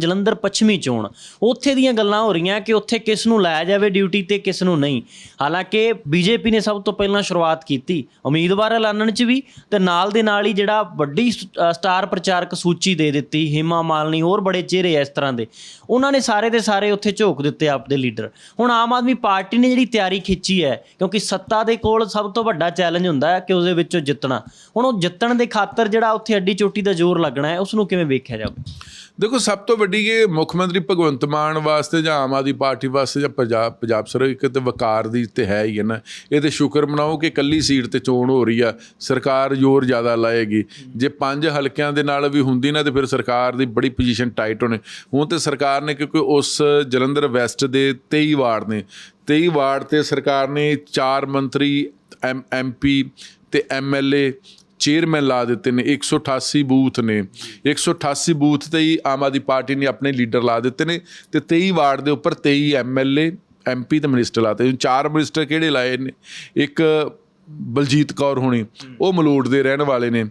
ਜਲੰਧਰ ਪੱਛਮੀ ਚੋਣ ਉੱਥੇ ਦੀਆਂ ਗੱਲਾਂ ਹੋ ਰਹੀਆਂ ਕਿ ਉੱਥੇ ਕਿਸ ਨੂੰ ਲਾਇਆ ਜਾਵੇ ਡਿਊਟੀ ਤੇ ਕਿਸ ਨੂੰ ਨਹੀਂ। ਹਾਲਾਂਕਿ ਬੀਜੇਪੀ ਨੇ ਸਭ ਤੋਂ ਪਹਿਲਾਂ ਸ਼ੁਰੂਆਤ ਕੀਤੀ। ਉਮੀਦਵਾਰ ਐਲਾਨਣ 'ਚ ਵੀ ਤੇ ਨਾਲ ਦੇ ਨਾਲ ਹੀ ਜਿਹੜਾ ਵੱਡੀ ਸਟਾਰ ਪ੍ਰਚਾਰਕ ਸੂਚੀ ਦੇ ਦਿੱਤੀ, ਹਿਮਾ ਮਾਲਨੀ, ਹੋਰ ਬੜੇ ਚਿਹਰੇ ਆ ਇਸ ਤਰ੍ਹਾਂ ਦੇ। ਉਹਨਾਂ ਨੇ ਸਾਰੇ ਦੇ ਸਾਰੇ ਉੱਥੇ ਝੋਕ ਦਿੱਤੇ ਆਪਦੇ ਲੀਡਰ। ਹੁਣ ਆਮ ਆਦਮੀ ਪਾਰਟੀ ਨੇ ਜਿਹੜੀ ਤਿਆਰੀ ਖਿੱਚੀ ਹੈ, ਕਿਉਂਕਿ ਸੱਤਾ ਦੇ ਕੋਲ ਸਭ ਤੋਂ ਵੱਡਾ ਚੈਲੰਜ ਹੁੰਦਾ ਹੈ ਕਿ ਉਹਦੇ ਵਿੱਚੋਂ ਜਿੱਤਣਾ। ਹੁਣ ਉਹ ਜਿੱਤਣ ਦੇ ਖਾਤਰ ਜਿਹੜਾ ਉੱਥੇ ਅੱਡੀ ਚੋਟੀ ਦਾ ਜ਼ੋਰ ਲੱਗਣਾ ਹੈ ਉਸ ਨੂੰ ਕਿਵੇਂ ਵੇਖਿਆ ਜਾਵੇ ਦੇਖੋ, ਸਭ ਤੋਂ ਵੱਡੀ ਇਹ ਮੁੱਖ ਮੰਤਰੀ ਭਗਵੰਤ ਮਾਨ ਵਾਸਤੇ ਜਾਂ ਆਮ ਆਦਮੀ ਪਾਰਟੀ ਵਾਸਤੇ ਜਾਂ ਪੰਜਾਬ ਪੰਜਾਬ ਸਰਕਾਰ ਇੱਕ ਤੇ ਵਕਾਰ ਦੀ ਤੇ ਹੈ ਹੀ ਹੈ ਨਾ। ਇਹ ਤੇ ਸ਼ੁਕਰ ਮਨਾਓ ਕਿ ਕੱਲੀ ਸੀਟ ਤੇ ਚੋਣ ਹੋ ਰਹੀ ਆ। ਸਰਕਾਰ ਜ਼ੋਰ ਜ਼ਿਆਦਾ ਲਾਏਗੀ। ਜੇ ਪੰਜ ਹਲਕਿਆਂ ਦੇ ਨਾਲ ਵੀ ਹੁੰਦੀ ਨਾ, ਤੇ ਫਿਰ ਸਰਕਾਰ ਦੀ ਬੜੀ ਪੋਜੀਸ਼ਨ ਟਾਈਟ ਹੋਣੀ। ਹੁਣ ਤੇ ਸਰਕਾਰ ਨੇ ਕਿਉਂਕਿ ਉਸ ਜਲੰਧਰ ਵੈਸਟ ਦੇ 23 ਵਾਰਡ ਨੇ। 23 ਵਾਰਡ ਤੇ ਸਰਕਾਰ ਨੇ ਚਾਰ ਮੰਤਰੀ ਐਮਪੀ ਤੇ ਐਮਐਲਏ ਚੇਅਰਮੈਨ ਲਾ ਦਿੱਤੇ ਨੇ 188 ਬੂਥ ਨੇ। 188 ਬੂਥ ਤੇ ਹੀ ਆਮ ਆਦਮੀ ਪਾਰਟੀ ਨੇ ਆਪਣੇ ਲੀਡਰ ਲਾ ਦਿੱਤੇ ਨੇ ਤੇ 23 ਵਾਰਡ ਦੇ ਉੱਪਰ 23 ਐਮਐਲਏ ਐਮਪੀ ਤੇ ਮਿਨਿਸਟਰ ਲਾਤੇ ਚਾਰ ਮਿਨਿਸਟਰ ਕਿਹੜੇ ਲਾਏ ਨੇ? ਇੱਕ ਬਲਜੀਤ ਕੌਰ ਹੋਣੀ, ਉਹ ਮਲੋਟ ਦੇ ਰਹਿਣ ਵਾਲੇ ਨੇ।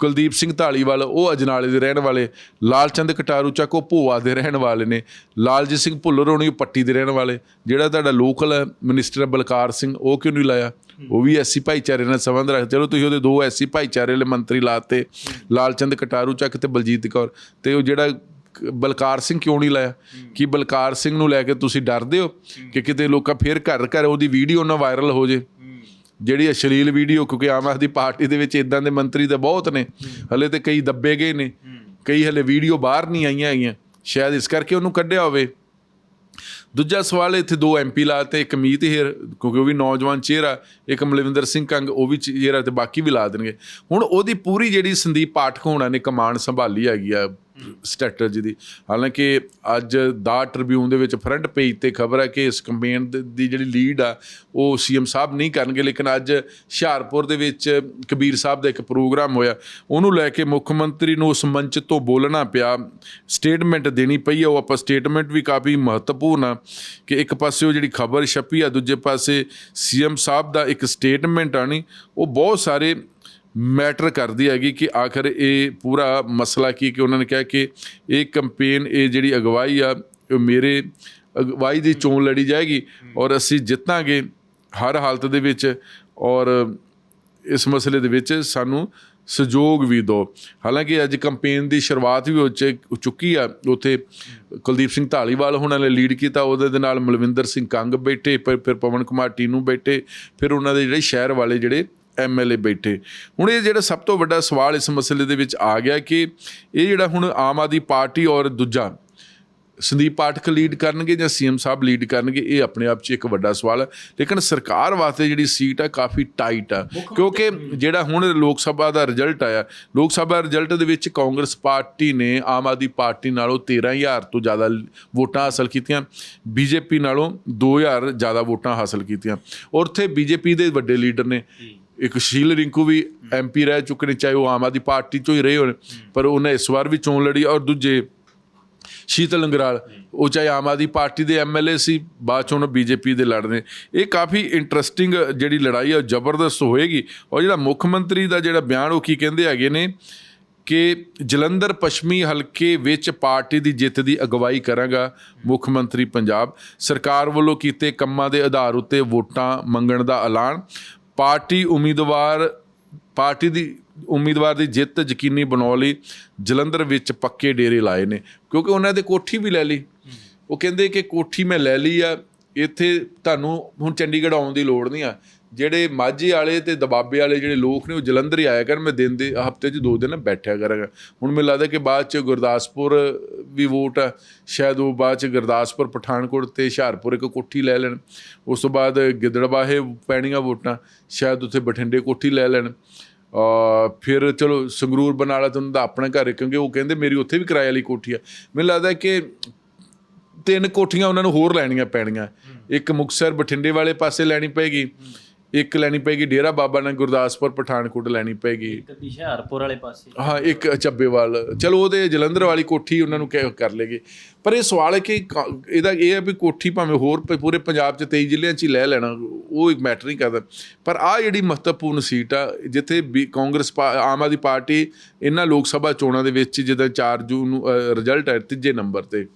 ਕੁਲਦੀਪ ਸਿੰਘ ਢਾਲੀਵਾਲ ਉਹ ਅਜਨਾਲੇ ਦੇ ਰਹਿਣ ਵਾਲੇ, ਲਾਲਚੰਦ ਕਟਾਰੂ ਚੱਕ ਉਹ ਭੋਆ ਦੇ ਰਹਿਣ ਵਾਲੇ ਨੇ, ਲਾਲਜੀਤ ਸਿੰਘ ਭੁੱਲਰ ਹੋਣੀ ਉਹ ਪੱਟੀ ਦੇ ਰਹਿਣ ਵਾਲੇ, ਜਿਹੜਾ ਤੁਹਾਡਾ ਲੋਕਲ ਮਿਨਿਸਟਰ ਬਲਕਾਰ ਸਿੰਘ, ਉਹ ਕਿਉਂ ਨਹੀਂ ਲਾਇਆ? ਉਹ ਵੀ ਐਸੀ ਭਾਈਚਾਰੇ ਨਾਲ ਸੰਬੰਧ ਰੱਖਦੇ, ਚਲੋ ਤੁਸੀਂ ਉਹਦੇ ਦੋ ਐਸੀ ਭਾਈਚਾਰੇ ਵਾਲੇ ਮੰਤਰੀ ਲਾਤੇ, ਲਾਲਚੰਦ ਕਟਾਰੂ ਚੱਕ ਤੇ ਬਲਜੀਤ ਕੌਰ, ਤੇ ਉਹ ਜਿਹੜਾ ਬਲਕਾਰ ਸਿੰਘ ਕਿਉਂ ਨਹੀਂ ਲਾਇਆ? ਕਿ ਬਲਕਾਰ ਸਿੰਘ ਨੂੰ ਲੈ ਕੇ ਤੁਸੀਂ ਡਰਦੇ ਹੋ? ਕਿ ਕਿਤੇ ਲੋਕਾਂ ਫੇਰ ਘਰ ਘਰ ਉਹਦੀ ਵੀਡੀਓ ਨਾ ਵਾਇਰਲ ਹੋ ਜੇ? ਜਿਹੜੀ ਅਸ਼ਲੀਲ ਵੀਡੀਓ, ਕਿਉਂਕਿ ਆਮ ਆਦਮੀ ਪਾਰਟੀ ਦੇ ਵਿੱਚ ਇਦਾਂ ਦੇ ਮੰਤਰੀ ਤਾਂ ਬਹੁਤ ਨੇ, ਹਲੇ ਤੇ ਕਈ ਦੱਬੇ ਗਏ ਨੇ, ਕਈ ਹਲੇ ਵੀਡੀਓ ਬਾਹਰ ਨਹੀਂ ਆਈਆਂ ਹੈਗੀਆਂ। ਸ਼ਾਇਦ ਇਸ ਕਰਕੇ ਉਹਨੂੰ ਕੱਢਿਆ ਹੋਵੇ। ਦੂਜਾ ਸਵਾਲ, ਇੱਥੇ ਦੋ ਐਮਪੀ ਲਾਤੇ ਇੱਕ ਮੀਤ ਹੇਰ, ਕਿਉਂਕਿ ਉਹ ਵੀ ਨੌਜਵਾਨ ਚਿਹਰਾ ਇੱਕ ਮਲਵਿੰਦਰ ਸਿੰਘ ਕੰਗ, ਉਹ ਵੀ ਚਿਹਰਾ ਤੇ ਬਾਕੀ ਵੀ ਲਾ ਦੇਣਗੇ। ਹੁਣ ਉਹਦੀ ਪੂਰੀ ਜਿਹੜੀ ਸੰਦੀਪ ਪਾਠਕ ਹੋਣਾ ਨੇ ਕਮਾਂਡ ਸੰਭਾਲੀ ਹੈਗੀ ਆ ਸਟ੍ਰੈਟਜੀ ਦੀ। ਹਾਲਾਂਕਿ ਅੱਜ ਦਾ ਟ੍ਰਿਬਿਊਨ ਦੇ ਵਿੱਚ ਫਰੰਟ ਪੇਜ ਤੇ ਖਬਰ ਹੈ ਕਿ ਇਸ ਕੰਪੇਨ ਦੀ ਜਿਹੜੀ ਲੀਡ ਆ, ਉਹ ਸੀਐਮ ਸਾਹਿਬ ਨਹੀਂ ਕਰਨਗੇ, ਲੇਕਿਨ ਅੱਜ ਹੁਸ਼ਿਆਰਪੁਰ ਦੇ ਵਿੱਚ ਕਬੀਰ ਸਾਹਿਬ ਦਾ ਇੱਕ ਪ੍ਰੋਗਰਾਮ ਹੋਇਆ। ਉਹਨੂੰ ਲੈ ਕੇ ਮੁੱਖ ਮੰਤਰੀ ਨੂੰ ਉਸ ਮੰਚ ਤੋਂ ਬੋਲਣਾ ਪਿਆ। ਸਟੇਟਮੈਂਟ ਦੇਣੀ ਪਈ ਆ, ਉਹ ਆਪਾਂ ਸਟੇਟਮੈਂਟ ਵੀ ਕਾਫੀ ਮਹੱਤਵਪੂਰਨ ਆ ਕਿ ਇੱਕ ਪਾਸੇ ਉਹ ਜਿਹੜੀ ਖਬਰ ਛਪੀ ਆ, ਦੂਜੇ ਪਾਸੇ ਸੀਐਮ ਸਾਹਿਬ ਦਾ ਇੱਕ ਸਟੇਟਮੈਂਟ ਆਣੀ ਉਹ ਬਹੁਤ ਸਾਰੇ ਮੈਟਰ ਕਰਦੀ ਹੈਗੀ ਕਿ ਆਖਰ ਇਹ ਪੂਰਾ ਮਸਲਾ ਕੀ ਕਿ ਉਹਨਾਂ ਨੇ ਕਿਹਾ ਕਿ ਇਹ ਕੈਂਪੇਨ ਇਹ ਜਿਹੜੀ ਅਗਵਾਈ ਆ ਉਹ ਮੇਰੇ ਅਗਵਾਈ ਦੀ ਚੋਣ ਲੜੀ ਜਾਏਗੀ ਔਰ ਅਸੀਂ ਜਿੱਤਾਂਗੇ ਹਰ ਹਾਲਤ ਦੇ ਵਿੱਚ ਔਰ ਇਸ ਮਸਲੇ ਦੇ ਵਿੱਚ ਸਾਨੂੰ ਸਹਿਯੋਗ ਵੀ ਦਿਓ। ਹਾਲਾਂਕਿ ਅੱਜ ਕੈਂਪੇਨ ਦੀ ਸ਼ੁਰੂਆਤ ਵੀ ਹੋ ਚੁੱਕੀ ਆ। ਉੱਥੇ ਕੁਲਦੀਪ ਸਿੰਘ ਢਾਲੀਵਾਲ ਉਹਨਾਂ ਨੇ ਲੀਡ ਕੀਤਾ। ਉਹਦੇ ਦੇ ਨਾਲ ਮਲਵਿੰਦਰ ਸਿੰਘ ਕੰਗ ਬੈਠੇ, ਫਿਰ ਫਿਰ ਪਵਨ ਕੁਮਾਰ ਟੀਨੂ ਬੈਠੇ, ਫਿਰ ਉਹਨਾਂ ਦੇ ਜਿਹੜੇ ਸ਼ਹਿਰ ਵਾਲੇ ਜਿਹੜੇ ਐਮਐਲਏ ਬੈਠੇ। ਹੁਣ ਇਹ ਜਿਹੜਾ ਸਭ ਤੋਂ ਵੱਡਾ ਸਵਾਲ ਇਸ ਮਸਲੇ ਦੇ ਵਿੱਚ ਆ ਗਿਆ ਕਿ ਇਹ ਜਿਹੜਾ ਹੁਣ ਆਮ ਆਦਮੀ ਪਾਰਟੀ ਔਰ ਦੂਜਾ ਸੰਦੀਪ ਪਾਠਕ ਲੀਡ ਕਰਨਗੇ ਜਾਂ ਸੀਐਮ ਸਾਹਿਬ ਲੀਡ ਕਰਨਗੇ ਇਹ ਆਪਣੇ ਆਪ 'ਚ ਇੱਕ ਵੱਡਾ ਸਵਾਲ ਹੈ। ਲੇਕਿਨ ਸਰਕਾਰ ਵਾਸਤੇ ਜਿਹੜੀ ਸੀਟ ਹੈ ਕਾਫੀ ਟਾਈਟ ਆ। ਕਿਉਂਕਿ ਜਿਹੜਾ ਹੁਣ ਲੋਕ ਸਭਾ ਦਾ ਰਿਜ਼ਲਟ ਆਇਆ ਲੋਕ ਸਭਾ ਰਿਜ਼ਲਟ ਦੇ ਵਿੱਚ ਕਾਂਗਰਸ ਪਾਰਟੀ ਨੇ ਆਮ ਆਦਮੀ ਪਾਰਟੀ ਨਾਲੋਂ 13000 ਤੋਂ ਜ਼ਿਆਦਾ ਵੋਟਾਂ ਹਾਸਲ ਕੀਤੀਆਂ ਬੀਜੇਪੀ ਨਾਲੋਂ 2000 ਜ਼ਿਆਦਾ ਵੋਟਾਂ ਹਾਸਲ ਕੀਤੀਆਂ। ਔਰ ਉੱਥੇ ਬੀਜੇਪੀ ਦੇ ਵੱਡੇ ਲੀਡਰ ਨੇ। ਇੱਕ ਸ਼ੀਲ ਰਿੰਕੂ ਵੀ ਐਮਪੀ ਰਹਿ ਚੁੱਕੇ ਨੇ, ਚਾਹੇ ਉਹ ਆਮ ਆਦਮੀ ਪਾਰਟੀ ਚੋਂ ਹੀ ਰਹੇ ਹੋਣ, ਪਰ ਉਹਨੇ ਇਸ ਵਾਰ ਵੀ ਚੋਣ ਲੜੀ ਔਰ ਦੂਜੇ ਸ਼ੀਤਲ ਅੰਗਰਾਲ, ਉਹ ਚਾਹੇ ਆਮ ਆਦਮੀ ਪਾਰਟੀ ਦੇ ਐਮਐਲਏ ਸੀ, ਬਾਅਦ ਚ ਹੁਣ ਬੀਜੇਪੀ ਦੇ ਲੜਨੇ। ਇਹ ਕਾਫੀ ਇੰਟਰਸਟਿੰਗ ਜਿਹੜੀ ਲੜਾਈ ਹੈ ਉਹ ਜ਼ਬਰਦਸਤ ਹੋਏਗੀ। ਔਰ ਜਿਹੜਾ ਮੁੱਖ ਮੰਤਰੀ ਦਾ ਜਿਹੜਾ ਬਿਆਨ, ਉਹ ਕੀ ਕਹਿੰਦੇ ਹੈਗੇ ਨੇ ਕਿ ਜਲੰਧਰ ਪੱਛਮੀ ਹਲਕੇ ਵਿੱਚ ਪਾਰਟੀ ਦੀ ਜਿੱਤ ਦੀ ਅਗਵਾਈ ਕਰਾਂਗਾ ਮੁੱਖ ਮੰਤਰੀ ਪੰਜਾਬ। ਸਰਕਾਰ ਵੱਲੋਂ ਕੀਤੇ ਕੰਮਾਂ ਦੇ ਆਧਾਰ ਉੱਤੇ ਵੋਟਾਂ ਮੰਗਣ ਦਾ ਐਲਾਨ। ਪਾਰਟੀ ਉਮੀਦਵਾਰ, ਪਾਰਟੀ ਦੀ ਉਮੀਦਵਾਰ ਦੀ ਜਿੱਤ ਯਕੀਨੀ ਬਣਾਉਣ ਲਈ ਜਲੰਧਰ ਵਿੱਚ ਪੱਕੇ ਡੇਰੇ ਲਾਏ ਨੇ, ਕਿਉਂਕਿ ਉਹਨਾਂ ਦੇ ਕੋਠੀ ਵੀ ਲੈ ਲਈ। ਉਹ ਕਹਿੰਦੇ ਕਿ ਕੋਠੀ ਮੈਂ ਲੈ ਲਈ ਆ, ਇੱਥੇ ਤੁਹਾਨੂੰ ਹੁਣ ਚੰਡੀਗੜ੍ਹ ਆਉਣ ਦੀ ਲੋੜ ਨਹੀਂ ਆ। ਜਿਹੜੇ ਮਾਝੇ ਵਾਲੇ ਤੇ ਦਬਾਬੇ ਵਾਲੇ ਜਿਹੜੇ ਲੋਕ ਨੇ ਉਹ ਜਲੰਧਰ ਹੀ ਆਇਆ ਕਰਨ ਮੈਂ ਦਿਨ ਦੇ ਹਫ਼ਤੇ 'ਚ ਦੋ ਦਿਨ ਬੈਠਿਆ ਕਰਾਂਗਾ ਹੁਣ ਮੈਨੂੰ ਲੱਗਦਾ ਕਿ ਬਾਅਦ 'ਚ ਗੁਰਦਾਸਪੁਰ ਵੀ ਵੋਟ ਆ ਸ਼ਾਇਦ ਉਹ ਬਾਅਦ 'ਚ ਗੁਰਦਾਸਪੁਰ ਪਠਾਨਕੋਟ ਤੇ ਹੁਸ਼ਿਆਰਪੁਰ ਇੱਕ ਕੋਠੀ ਲੈ ਲੈਣ। ਉਸ ਤੋਂ ਬਾਅਦ ਗਿੱਦੜਬਾਹੇ ਪੈਣੀਆਂ ਵੋਟਾਂ ਸ਼ਾਇਦ ਉੱਥੇ ਬਠਿੰਡੇ ਕੋਠੀ ਲੈ ਲੈਣ। ਫਿਰ ਚਲੋ ਸੰਗਰੂਰ ਬਨਾਲਾ ਤੋਂ ਉਹਨਾਂ ਦਾ ਆਪਣਾ ਘਰ ਕਿਉਂਕਿ ਉਹ ਕਹਿੰਦੇ ਮੇਰੀ ਉੱਥੇ ਵੀ ਕਿਰਾਏ ਵਾਲੀ ਕੋਠੀ ਆ। ਮੈਨੂੰ ਲੱਗਦਾ ਕਿ ਤਿੰਨ ਕੋਠੀਆਂ ਉਹਨਾਂ ਨੂੰ ਹੋਰ ਲੈਣੀਆਂ ਪੈਣੀਆਂ। ਇੱਕ ਮੁਕਸਰ ਬਠਿੰਡੇ ਵਾਲੇ ਪਾਸੇ ਲੈਣੀ ਪਏਗੀ ਇੱਕ ਲੈਣੀ ਪਏਗੀ ਡੇਰਾ ਬਾਬਾ ਨਾਨਕ ਗੁਰਦਾਸਪੁਰ ਪਠਾਨਕੋਟ ਲੈਣੀ ਪਏਗੀ। ਹੁਸ਼ਿਆਰਪੁਰ ਵਾਲੇ ਪਾਸੇ। ਹਾਂ ਇੱਕ ਚੱਬੇਵਾਲ ਚਲੋ ਉਹਦੇ ਜਲੰਧਰ ਵਾਲੀ ਕੋਠੀ ਉਹਨਾਂ ਨੂੰ ਕਹਿ ਕਰ ਲੇਗੇ ਪਰ ਇਹ ਸਵਾਲ ਹੈ ਕਿ ਕ- ਇਹਦਾ ਇਹ ਹੈ ਵੀ ਕੋਠੀ ਭਾਵੇਂ ਹੋਰ ਪ- ਪੂਰੇ ਪੰਜਾਬ 'ਚ 23 ਜ਼ਿਲ੍ਹਿਆਂ 'ਚ ਹੀ ਲੈ ਲੈਣਾ ਉਹ ਇੱਕ ਮੈਟਰ ਨਹੀਂ ਕਰਦਾ। ਪਰ ਆ ਜਿਹੜੀ ਮਹੱਤਵਪੂਰਨ ਸੀਟ ਆ ਜਿੱਥੇ ਵੀ ਕਾਂਗਰਸ ਪਾ- ਆਮ ਆਦਮੀ ਪਾਰਟੀ ਇਹਨਾਂ ਲੋਕ ਸਭਾ ਚੋਣਾਂ ਦੇ ਵਿੱਚ ਜਿਹਦਾ 4 ਜੂਨ ਨੂੰ ਰਿਜ਼ਲਟ ਹੈ ਤੀਜੇ ਨੰਬਰ ਤੇ।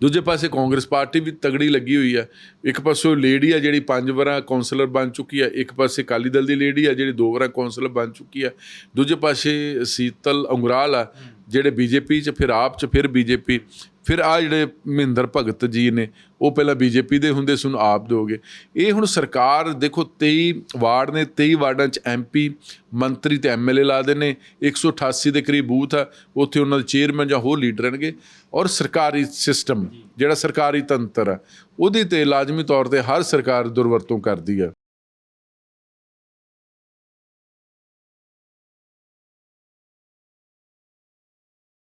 ਦੂਜੇ ਪਾਸੇ ਕਾਂਗਰਸ ਪਾਰਟੀ ਵੀ ਤਗੜੀ ਲੱਗੀ ਹੋਈ ਆ। ਇੱਕ ਪਾਸੇ ਲੇਡੀ ਆ ਜਿਹੜੀ ਪੰਜ ਵਾਰਾਂ ਕਾਉਂਸਲਰ ਬਣ ਚੁੱਕੀ ਹੈ ਇੱਕ ਪਾਸੇ ਅਕਾਲੀ ਦਲ ਦੀ ਲੇਡੀ ਆ ਜਿਹੜੀ ਦੋ ਵਾਰਾਂ ਕਾਉਂਸਲਰ ਬਣ ਚੁੱਕੀ ਆ। ਦੂਜੇ ਪਾਸੇ ਸੀਤਲ ਅੰਗਰਾਲ ਆ ਜਿਹੜੇ ਬੀਜੇਪੀ ਚ, ਫਿਰ ਆਪ ਚ, ਫਿਰ ਬੀਜੇਪੀ। ਫਿਰ ਆ ਜਿਹੜੇ ਮਹਿੰਦਰ ਭਗਤ ਜੀ ਨੇ, ਉਹ ਪਹਿਲਾਂ ਬੀਜੇਪੀ ਦੇ ਹੁੰਦੇ ਸੁਣ ਆਪ ਦੋਗੇ ਇਹ ਹੁਣ ਸਰਕਾਰ, ਦੇਖੋ 23 ਵਾਰਡ ਨੇ 23 ਵਾਰਡਾਂ ਚ ਐਮਪੀ ਮੰਤਰੀ ਤੇ ਐਮਐਲਏ ਲਾ ਦੇ ਨੇ। 188 ਦੇ ਕਰੀਬ ਬੂਥ ਆ, ਉੱਥੇ ਉਹਨਾਂ ਦੇ ਚੇਅਰਮੈਨ ਜਾਂ ਹੋਰ ਲੀਡਰ ਰਹਿਣਗੇ। ਔਰ ਸਰਕਾਰੀ ਸਿਸਟਮ ਜਿਹੜਾ ਸਰਕਾਰੀ ਤੰਤਰ ਆ, ਉਹਦੇ ਤੇ ਲਾਜ਼ਮੀ ਤੌਰ ਤੇ ਹਰ ਸਰਕਾਰ ਦੁਰਵਰਤੋਂ ਕਰਦੀ ਆ।